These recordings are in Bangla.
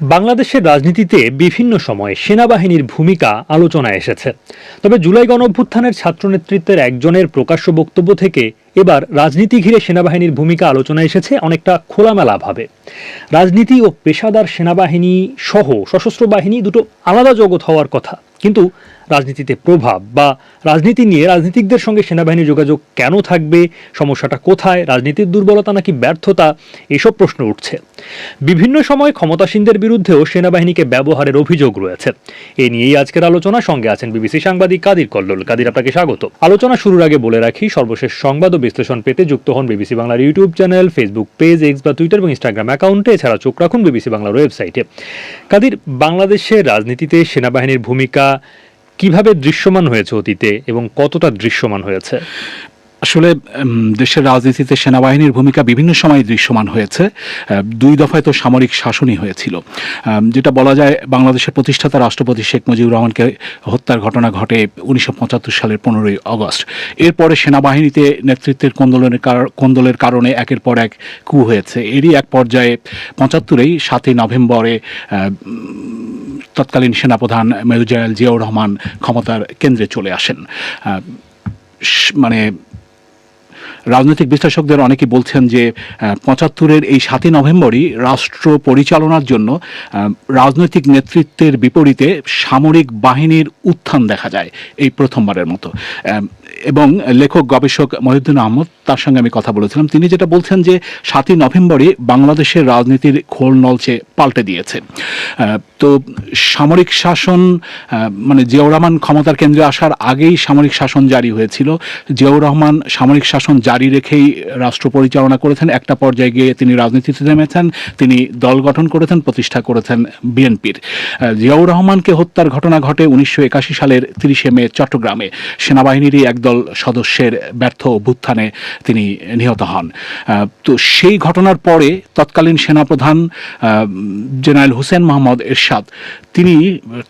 বাংলাদেশের রাজনীতিতে বিভিন্ন সময়ে সেনাবাহিনীর ভূমিকা আলোচনায় এসেছে। তবে জুলাই গণঅভ্যুত্থানের ছাত্র নেতৃত্বের একজনের প্রকাশ্য বক্তব্য থেকে এবার রাজনীতি ঘিরে সেনাবাহিনীর ভূমিকা আলোচনায় এসেছে অনেকটা খোলামেলাভাবে। রাজনীতি ও পেশাদার সেনাবাহিনী সহ সশস্ত্র বাহিনী দুটো আলাদা জগৎ হওয়ার কথা। কিন্তু রাজনীতিতে প্রভাব বা রাজনীতি নিয়ে রাজনীতিকদের সঙ্গে সেনাবাহিনীর যোগাযোগ কেন থাকবে, সমস্যাটা কোথায়, রাজনীতির দুর্বলতা নাকি ব্যর্থতা, এসব প্রশ্ন উঠছে। বিভিন্ন সময় ক্ষমতাসীনদের বিরুদ্ধেও সেনাবাহিনীকে ব্যবহারের অভিযোগ রয়েছে। এ নিয়েই আজকের আলোচনা সঙ্গে আছেন বিবিসি সাংবাদিক কাদির কল্লোল। কাদির, আপনাকে স্বাগত। আলোচনা শুরুর আগে বলে রাখি, সর্বশেষ সংবাদ ও বিশ্লেষণ পেতে যুক্ত হন বিবিসি বাংলার YouTube channel, Facebook page, X বা টুইটার এবং ইনস্টাগ্রাম অ্যাকাউন্টে। এছাড়া চোখ রাখুন বিবিসি বাংলার ওয়েবসাইটে। কাদির, বাংলাদেশের রাজনীতিতে সেনাবাহিনীর ভূমিকা কীভাবে দৃশ্যমান হয়েছে অতীতে এবং কতটা দৃশ্যমান হয়েছে? আসলে দেশের রাজনীতিতে সেনাবাহিনীর ভূমিকা বিভিন্ন সময় দৃশ্যমান হয়েছে। দুই দফায় তো সামরিক শাসনই হয়েছিল। যেটা বলা যায়, বাংলাদেশের প্রতিষ্ঠাতা রাষ্ট্রপতি শেখ মুজিবুর রহমানকে হত্যার ঘটনা ঘটে উনিশশো পঁচাত্তর সালের পনেরোই আগস্ট এরপরে সেনাবাহিনীতে নেতৃত্বের কোন্দলের কোন্দলের কারণে একের পর এক কু হয়েছে। এরই এক পর্যায়ে পঁচাত্তরেই সাতই নভেম্বরে তৎকালীন সেনাপ্রধান মেজর জেনারেল জিয়াউর রহমান ক্ষমতার কেন্দ্রে চলে আসেন। মানে রাজনৈতিক বিশ্লেষকদের অনেকে বলছেন যে পঁচাত্তরের এই সাতই নভেম্বরই রাষ্ট্র পরিচালনার জন্য রাজনৈতিক নেতৃত্বের বিপরীতে সামরিক বাহিনীর উত্থান দেখা যায় এই প্রথমবারের মতো। এবং লেখক, গবেষক মহিউদ্দিন আহমদ, তার সঙ্গে আমি কথা বলেছিলাম। তিনি যেটা বলছেন যে, সাতই নভেম্বরে বাংলাদেশের রাজনীতির খোল নলচে পাল্টে দিয়েছে। তো সামরিক শাসন মানে জিয়াউর রহমান ক্ষমতার কেন্দ্রে আসার আগেই সামরিক শাসন জারি হয়েছিল। জিয়াউর রহমান সামরিক শাসন জারি রেখেই রাষ্ট্র পরিচালনা করেছেন। একটা পর্যায়ে গিয়ে তিনি রাজনীতিতে নেমেছেন, তিনি দল গঠন করেছেন, প্রতিষ্ঠা করেছেন বিএনপির। জিয়াউর রহমানকে হত্যার ঘটনা ঘটে উনিশশো একাশি সালের তিরিশে মে চট্টগ্রামে। সেনাবাহিনীরই একদল সদস্যের ব্যর্থ অভ্যুত্থানে তিনি নিহত হন। তো সেই ঘটনার পরে তৎকালীন সেনাপ্রধান জেনারেল হোসেন মোহাম্মদ এরশাদ, তিনি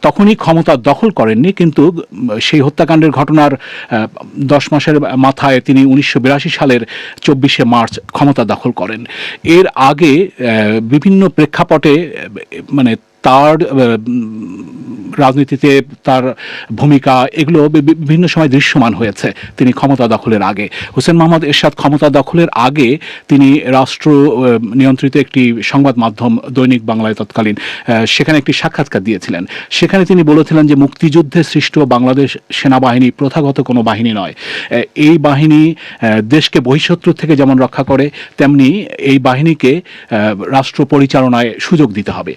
তখনই ক্ষমতা দখল করেননি, কিন্তু সেই হত্যাকাণ্ডের ঘটনার দশ মাসের মাথায় তিনি উনিশশো বিরাশি সালের চব্বিশে মার্চ ক্ষমতা দখল করেন। এর আগে বিভিন্ন প্রেক্ষাপটে মানে তার রাজনীতিতে তার ভূমিকা, এগুলো বিভিন্ন সময় দৃশ্যমান হয়েছে। তিনি ক্ষমতা দখলের আগে। হোসেন মোহাম্মদ এরশাদ ক্ষমতা দখলের আগে তিনি রাষ্ট্র নিয়ন্ত্রিত একটি সংবাদ মাধ্যম দৈনিক বাংলায় তৎকালীন সেখানে একটি সাক্ষাৎকার দিয়েছিলেন। সেখানে তিনি বলেছিলেন যে মুক্তিযুদ্ধে সৃষ্ট বাংলাদেশ সেনাবাহিনী প্রথাগত কোনো বাহিনী নয়। এই বাহিনী দেশকে বহিঃশত্রু থেকে যেমন রক্ষা করে, তেমনি এই বাহিনীকে রাষ্ট্র পরিচালনায় সুযোগ দিতে হবে।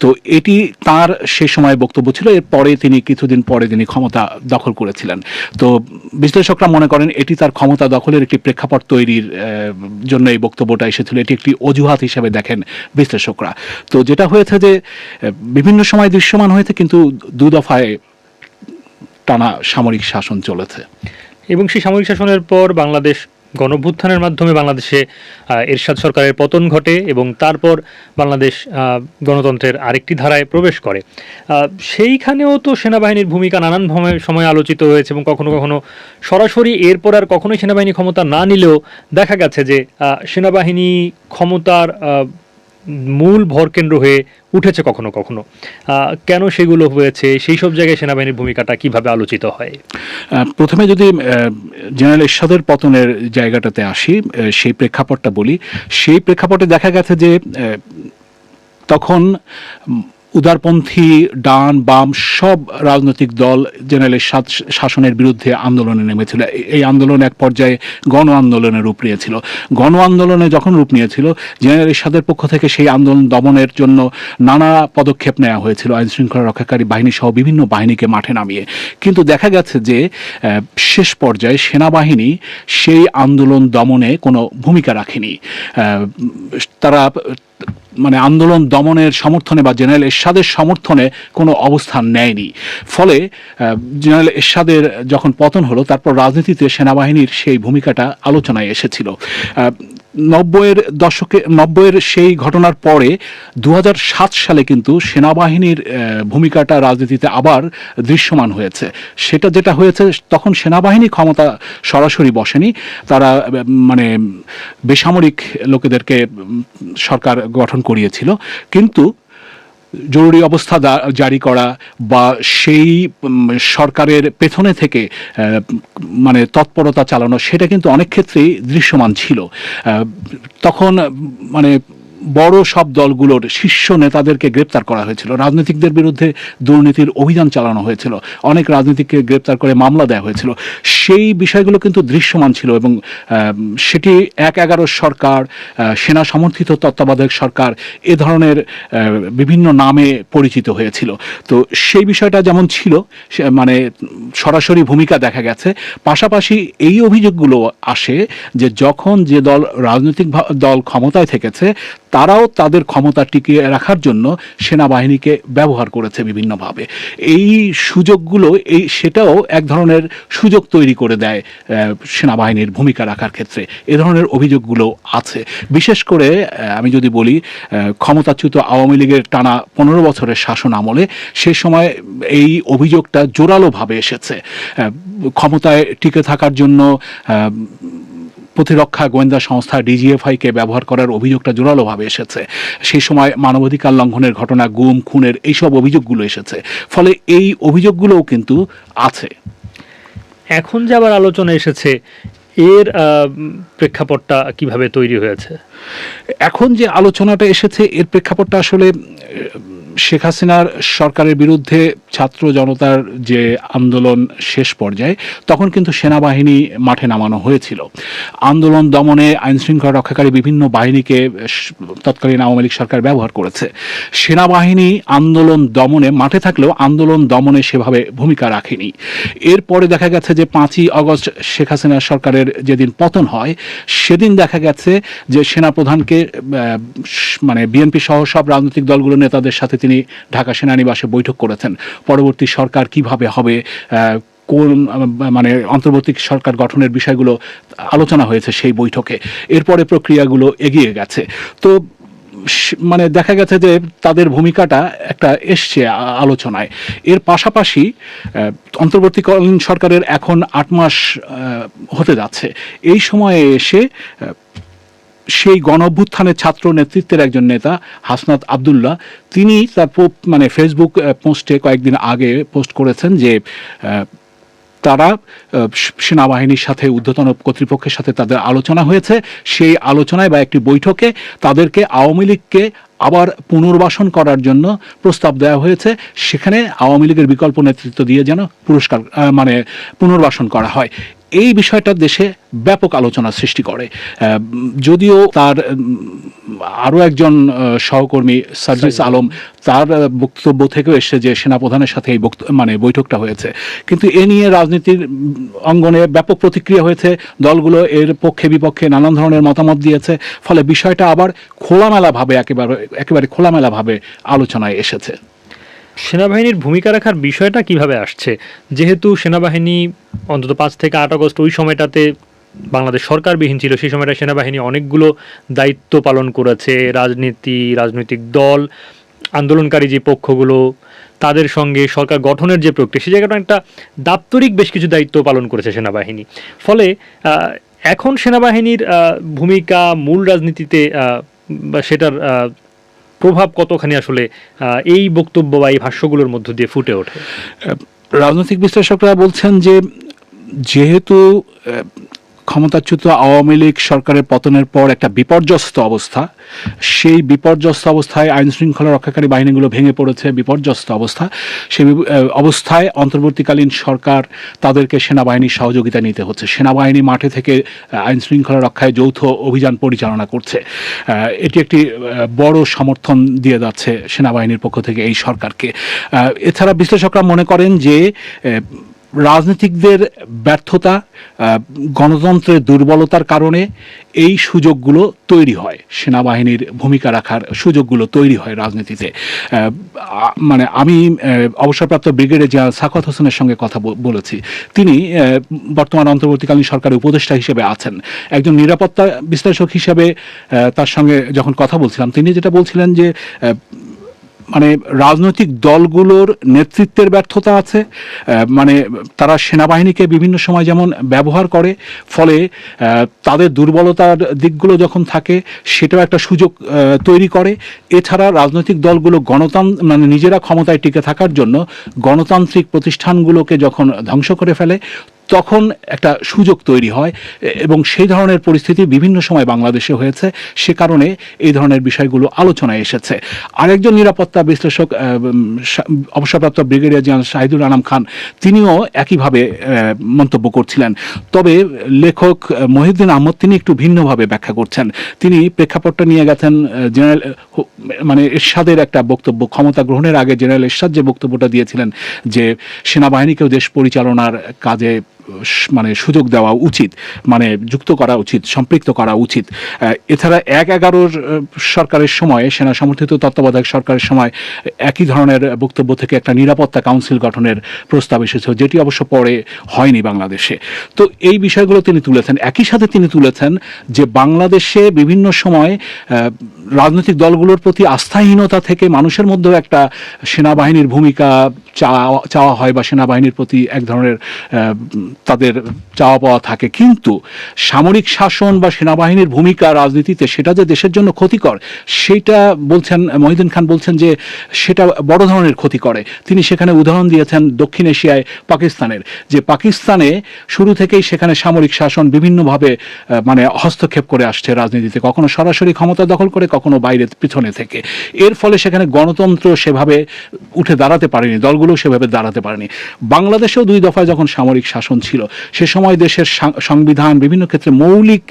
তো এটি তার সে সময় বক্তব্য ছিল। এর পরে তিনি কিছুদিন পরে তিনি ক্ষমতা দখল করেছিলেন। তো বিশ্লেষকরা মনে করেন এটি তার ক্ষমতা দখলের একটি প্রেক্ষাপট তৈরির জন্য এই বক্তব্যটা এসেছিল। এটি একটি অজুহাত হিসেবে দেখেন বিশ্লেষকরা। তো যেটা হয়েছে যে বিভিন্ন সময় দৃশ্যমান হয়েছে, কিন্তু দু দফায় টানা সামরিক শাসন চলেছে। এবং সেই সামরিক শাসনের পর বাংলাদেশ গণভ্যুত্থানের মাধ্যমে বাংলাদেশে এরশাদ সরকারের পতন ঘটে এবং তারপর বাংলাদেশ গণতন্ত্রের আরেকটি ধারায় প্রবেশ করে। সেইখানেও তো সেনাবাহিনীর ভূমিকা নানান সময় আলোচিত হয়েছে এবং কখনো কখনো সরাসরি এরপর আর কখনোই সেনাবাহিনী ক্ষমতা না নিলেও দেখা গেছে যে সেনাবাহিনী ক্ষমতার মূল ভরকেন্দ্র হয়ে উঠেছে কখনো কখনো। কেন সেগুলো হয়েছে? সেই সব জায়গায় সেনাবাহিনীর ভূমিকাটা কীভাবে আলোচিত হয়? প্রথমে যদি জেনারেল এরশাদের পতনের জায়গাটাতে আসি সেই প্রেক্ষাপটটা বলি, সেই প্রেক্ষাপটে দেখা গেছে যে তখন উদারপন্থী, ডান, বাম সব রাজনৈতিক দল জেনারেল এরশাদ শাসনের বিরুদ্ধে আন্দোলনে নেমেছিল। এই আন্দোলন এক পর্যায়ে গণ আন্দোলনের রূপ নিয়েছিল। গণ আন্দোলনে যখন রূপ নিয়েছিল, জেনারেল এরশাদের পক্ষ থেকে সেই আন্দোলন দমনের জন্য নানা পদক্ষেপ নেওয়া হয়েছিল। আইন শৃঙ্খলা রক্ষাকারী বাহিনী সহ বিভিন্ন বাহিনীকে মাঠে নামিয়ে। কিন্তু দেখা গেছে যে শেষ পর্যায়ে সেনাবাহিনী সেই আন্দোলন দমনে কোনো ভূমিকা রাখেনি। তারা মানে আন্দোলন দমনের সমর্থনে বা জেনারেল এরশাদের সমর্থনে কোনো অবস্থান নেয়নি। ফলে জেনারেল এরশাদের যখন পতন হলো, তারপর রাজনীতিতে সেনাবাহিনীর সেই ভূমিকাটা আলোচনায় এসেছিল। নব্বইয়ের দশকে, নব্বইয়ের সেই ঘটনার পরে দু হাজার সাত সালে কিন্তু সেনাবাহিনীর ভূমিকাটা রাজনীতিতে আবার দৃশ্যমান হয়েছে। সেটা যেটা হয়েছে, তখন সেনাবাহিনী ক্ষমতা সরাসরি বসেনি। তারা মানে বেসামরিক লোকেদেরকে সরকার গঠন করিয়েছিল। কিন্তু জরুরি অবস্থা জারি করা বা সেই সরকারের পেছনে থেকে মানে তৎপরতা চালানো, সেটা কিন্তু অনেক ক্ষেত্রেই দৃশ্যমান ছিল। তখন মানে বড় সব দলগুলোর শীর্ষ নেতাদেরকে গ্রেপ্তার করা হয়েছিল। রাজনীতিকদের বিরুদ্ধে দুর্নীতির অভিযান চালানো হয়েছিল। অনেক রাজনীতিককে গ্রেপ্তার করে মামলা দেওয়া হয়েছিল। সেই বিষয়গুলো কিন্তু দৃশ্যমান ছিল এবং সেটি এক এগারো সরকার সেনা সমর্থিত তত্ত্বাবধায়ক সরকার এ ধরনের বিভিন্ন নামে পরিচিত হয়েছিল। তো সেই বিষয়টা যেমন ছিল মানে সরাসরি ভূমিকা দেখা গেছে। পাশাপাশি এই অভিযোগগুলো আসে যে যখন যে দল রাজনৈতিক দল ক্ষমতায় থেকেছে তারাও তাদের ক্ষমতা টিকিয়ে রাখার জন্য সেনাবাহিনীকে ব্যবহার করেছে বিভিন্নভাবে। এই সুযোগগুলো, এই সেটাও এক ধরনের সুযোগ তৈরি করে দেয় সেনাবাহিনীর ভূমিকা রাখার ক্ষেত্রে। এ ধরনের অভিযোগগুলো আছে। বিশেষ করে আমি যদি বলি ক্ষমতাচ্যুত আওয়ামী লীগের টানা পনেরো বছরের শাসন আমলে সে সময় এই অভিযোগটা জোরালোভাবে এসেছে। ক্ষমতায় টিকে থাকার জন্য প্রতিরক্ষা গোয়েন্দা সংস্থা ডিজিএফআই কে ব্যবহার করার অভিযোগটা জোরালোভাবে এসেছে। সেই সময় মানবাধিকার লঙ্ঘনের ঘটনা গুম খুনের এইসব অভিযোগগুলো এসেছে। ফলে এই অভিযোগগুলোও কিন্তু আছে। এখন যে আবার আলোচনা এসেছে এর প্রেক্ষাপটটা কীভাবে তৈরি হয়েছে? এখন যে আলোচনাটা এসেছে এর প্রেক্ষাপটটা আসলে শেখ হাসিনার সরকারের বিরুদ্ধে ছাত্র জনতার যে আন্দোলন শেষ পর্যায়ে, তখন কিন্তু সেনাবাহিনী মাঠে নামানো হয়েছিল। আন্দোলন দমনে আইন শৃঙ্খলা রক্ষাকারী বিভিন্ন বাহিনীকে তৎকালীন আওয়ামী লীগ সরকার ব্যবহার করেছে। সেনাবাহিনী আন্দোলন দমনে, মাঠে থাকলেও আন্দোলন দমনে সেভাবে ভূমিকা রাখেনি। এরপরে দেখা গেছে যে পাঁচই অগস্ট শেখ হাসিনা সরকারের যেদিন পতন হয়, সেদিন দেখা গেছে যে সেনাপ্রধানকে মানে বিএনপি সহ সব রাজনৈতিক দলগুলোর নেতাদের সাথে তিনি ঢাকা সেনানিবাসে বৈঠক করেছেন। পরবর্তী সরকার কীভাবে হবে কোন মানে অন্তর্বর্তী সরকার গঠনের বিষয়গুলো আলোচনা হয়েছে সেই বৈঠকে। এরপরে প্রক্রিয়াগুলো এগিয়ে গেছে। তো মানে দেখা গেছে যে তাদের ভূমিকাটা একটা এসছে আলোচনায়। এর পাশাপাশি অন্তর্বর্তীকালীন সরকারের এখন আট মাস হতে যাচ্ছে। এই সময়ে এসে সেই গণ অভ্যুত্থানের ছাত্র নেতৃত্বের একজন নেতা, হাসনাত আবদুল্লাহ, তিনি তার মানে ফেসবুক পোস্টে কয়েকদিন আগে পোস্ট করেছেন যে তারা সেনাবাহিনীর সাথে ঊর্ধ্বতন কর্তৃপক্ষের সাথে তাদের আলোচনা হয়েছে। সেই আলোচনায় বা একটি বৈঠকে তাদেরকে আওয়ামী লীগকে আবার পুনর্বাসন করার জন্য প্রস্তাব দেওয়া হয়েছে। সেখানে আওয়ামী লীগের বিকল্প নেতৃত্ব দিয়ে যেন পুরস্কার মানে পুনর্বাসন করা হয়। এই বিষয়টা দেশে ব্যাপক আলোচনা সৃষ্টি করে। যদিও তার আরও একজন সহকর্মী সার্জিস আলম তার বক্তব্য থেকেও এসছে যে সেনাপ্রধানের সাথে এই বক্ত- মানে বৈঠকটা হয়েছে। কিন্তু এ নিয়ে রাজনীতির অঙ্গনে ব্যাপক প্রতিক্রিয়া হয়েছে। দলগুলো এর পক্ষে বিপক্ষে নানান ধরনের মতামত দিয়েছে। ফলে বিষয়টা আবার খোলামেলাভাবে একেবারে একেবারে খোলামেলাভাবে আলোচনায় এসেছে। সেনাবাহিনীর ভূমিকা রাখার বিষয়টা কীভাবে আসছে? যেহেতু সেনাবাহিনী অন্তত পাঁচ থেকে আট আগস্ট ওই সময়টাতে বাংলাদেশ সরকারবিহীন ছিল, সেই সময়টা সেনাবাহিনী অনেকগুলো দায়িত্ব পালন করেছে, রাজনীতি, রাজনৈতিক দল, আন্দোলনকারী যে পক্ষগুলো, তাদের সঙ্গে সরকার গঠনের যে প্রক্রিয়া সেই জায়গাটা একটা দাপ্তরিক বেশ কিছু দায়িত্ব পালন করেছে সেনাবাহিনী। ফলে এখন সেনাবাহিনীর ভূমিকা মূল রাজনীতিতে সেটার প্রভাব কতখানি আসলে এই বক্তব্য বা এই ভাষ্যগুলোর মধ্য দিয়ে ফুটে ওঠে? রাজনৈতিক বিশ্লেষকরা বলছেন যে যেহেতু ক্ষমতাচ্যুত আওয়ামী লীগ সরকারের পতনের পর একটা বিপর্যস্ত অবস্থা। সেই বিপর্যস্ত অবস্থায় আইন শৃঙ্খলা রক্ষাকারী বাহিনীগুলো ভেঙে পড়েছে, বিপর্যস্ত অবস্থা। সেই অবস্থায় অন্তর্বর্তীকালীন সরকার তাদেরকে সেনাবাহিনীর সহযোগিতা নিতে হচ্ছে। সেনাবাহিনী মাঠে থেকে আইন শৃঙ্খলা রক্ষায় যৌথ অভিযান পরিচালনা করছে। এটি একটি বড় সমর্থন দিয়ে যাচ্ছে সেনাবাহিনীর পক্ষ থেকে এই সরকারকে। এছাড়া বিশ্লেষকরা মনে করেন যে রাজনীতিকদের ব্যর্থতা গণতন্ত্রের দুর্বলতার কারণে এই সুযোগগুলো তৈরি হয়, সেনাবাহিনীর ভূমিকা রাখার সুযোগগুলো তৈরি হয় রাজনীতিতে। মানে আমি অবসরপ্রাপ্ত ব্রিগেডে জেনারেল সাকত হোসেনের সঙ্গে কথা বলেছি। তিনি বর্তমান অন্তর্বর্তীকালীন সরকারের উপদেষ্টা হিসেবে আছেন। একজন নিরাপত্তা বিশ্লেষক হিসেবে তার সঙ্গে যখন কথা বলছিলাম, তিনি যেটা বলছিলেন যে মানে রাজনৈতিক দলগুলোর নেতৃত্বের ব্যর্থতা আছে মানে তারা সেনাবাহিনীকে বিভিন্ন সময় যেমন ব্যবহার করে, ফলে তাদের দুর্বলতার দিকগুলো যখন থাকে, সেটাও একটা সুযোগ তৈরি করে। এছাড়া রাজনৈতিক দলগুলো গণতন্ত্র মানে নিজেরা ক্ষমতায় টিকে থাকার জন্য গণতান্ত্রিক প্রতিষ্ঠানগুলোকে যখন ধ্বংস করে ফেলে তখন একটা সুযোগ তৈরি হয়, এবং সেই ধরনের পরিস্থিতি বিভিন্ন সময় বাংলাদেশে হয়েছে। সে কারণে এই ধরনের বিষয়গুলো আলোচনায় এসেছে। আরেকজন নিরাপত্তা বিশ্লেষক অবসরপ্রাপ্ত ব্রিগেডিয়ার জেনারেল শাহিদুল আনাম খান, তিনিও একইভাবে মন্তব্য করছিলেন। তবে লেখক মহিউদ্দিন আহমদ তিনি একটু ভিন্নভাবে ব্যাখ্যা করছেন। তিনি প্রেক্ষাপটটা নিয়ে গেছেন জেনারেল মানে এরশাদের একটা বক্তব্য, ক্ষমতা গ্রহণের আগে জেনারেল এরশাদ যে বক্তব্যটা দিয়েছিলেন যে, সেনাবাহিনীকেও দেশ পরিচালনার কাজে মানে সুযোগ দেওয়া উচিত মানে যুক্ত করা উচিত, সম্পৃক্ত করা উচিত। এছাড়া এক এগারোর সরকারের সময়, সেনা সমর্থিত তত্ত্বাবধায়ক সরকারের সময়, একই ধরনের বক্তব্য থেকে একটা নিরাপত্তা কাউন্সিল গঠনের প্রস্তাব এসেছিল যেটি অবশ্য পরে হয়নি বাংলাদেশে। তো এই বিষয়গুলো তিনি তুলেছেন। একই সাথে তিনি তুলেছেন যে বাংলাদেশে বিভিন্ন সময় রাজনৈতিক দলগুলোর প্রতি আস্থাহীনতা থেকে মানুষের মধ্যেও একটা সেনাবাহিনীর ভূমিকা চাওয়া চাওয়া হয় বা সেনাবাহিনীর প্রতি এক ধরনের তাদের চাওয়া পাওয়া থাকে। কিন্তু সামরিক শাসন বা সেনাবাহিনীর ভূমিকা রাজনীতিতে সেটা যে দেশের জন্য ক্ষতিকর, সেটা বলছেন মহিদিন খান বলছেন যে সেটা বড় ধরনের ক্ষতি করে। তিনি সেখানে উদাহরণ দিয়েছেন দক্ষিণ এশিয়ায় পাকিস্তানের, যে পাকিস্তানে শুরু থেকেই সেখানে সামরিক শাসন বিভিন্নভাবে মানে হস্তক্ষেপ করে আসছে রাজনীতিতে। কখনো সরাসরি ক্ষমতা দখল করে কখনো বাইরে পিছনে থেকে। এর ফলে সেখানে গণতন্ত্র সেভাবে উঠে দাঁড়াতে পারেনি দলগুলো সেভাবে দাঁড়াতে পারেনি। বাংলাদেশেও দুই দফায় যখন সামরিক শাসন ছিল, সে সময় দেশের সংবিধান, বিভিন্ন ক্ষেত্রে মৌলিক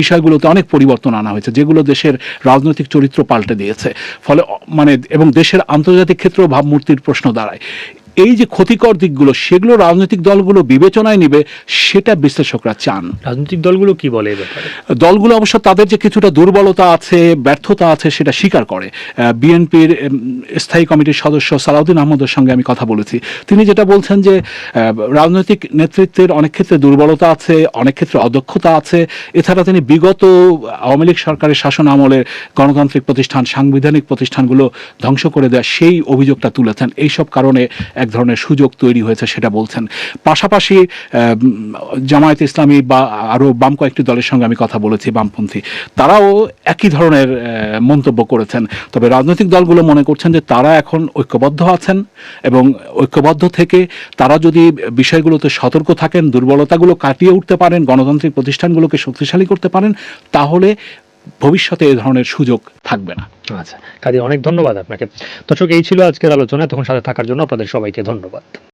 বিষয়গুলোতে অনেক পরিবর্তন আনা হয়েছে, যেগুলো দেশের রাজনৈতিক চরিত্র পাল্টে দিয়েছে। ফলে মানে এবং দেশের আন্তর্জাতিক ক্ষেত্রেও ভাবমূর্তির প্রশ্ন দাঁড়ায়। এই যে ক্ষতিকর দিকগুলো সেগুলো রাজনৈতিক দলগুলো বিবেচনায় নেবে সেটা বিশ্লেষকরা চান। রাজনৈতিক দলগুলো কি বলে দলগুলো অবশ্য তাদের যে কিছুটা দুর্বলতা আছে ব্যর্থতা আছে সেটা স্বীকার করে। বিএনপির স্থায়ী কমিটির সদস্য সালাউদ্দিন আহমদের সঙ্গে আমি কথা বলেছি। তিনি যেটা বলছেন যে রাজনৈতিক নেতৃত্বের অনেক ক্ষেত্রে দুর্বলতা আছে অনেক ক্ষেত্রে অদক্ষতা আছে। এছাড়া তিনি বিগত আওয়ামী লীগ সরকারের শাসন আমলে গণতান্ত্রিক প্রতিষ্ঠান সাংবিধানিক প্রতিষ্ঠানগুলো ধ্বংস করে দেওয়া সেই অভিযোগটা তুলেছেন। এইসব কারণে এক ধরনের সুযোগ তৈরি হয়েছে, সেটা বলছেন। পাশাপাশি জামায়াত ইসলামী বা আরও বাম কয়েকটি দলের সঙ্গে আমি কথা বলেছি, বামপন্থী। তারাও একই ধরনের মন্তব্য করেছেন। তবে রাজনৈতিক দলগুলো মনে করছেন যে তারা এখন ঐক্যবদ্ধ আছেন এবং ঐক্যবদ্ধ থেকে তারা যদি বিষয়গুলোতে সতর্ক থাকেন, দুর্বলতাগুলো কাটিয়ে উঠতে পারেন, গণতান্ত্রিক প্রতিষ্ঠানগুলোকে শক্তিশালী করতে পারেন, তাহলে ভবিষ্যতে এ ধরনের সুযোগ থাকবে না। আচ্ছা কাজে অনেক ধন্যবাদ আপনাকে। দর্শক, এই ছিল আজকের আলোচনা। তখন সাথে থাকার জন্য আপনাদের সবাইকে ধন্যবাদ।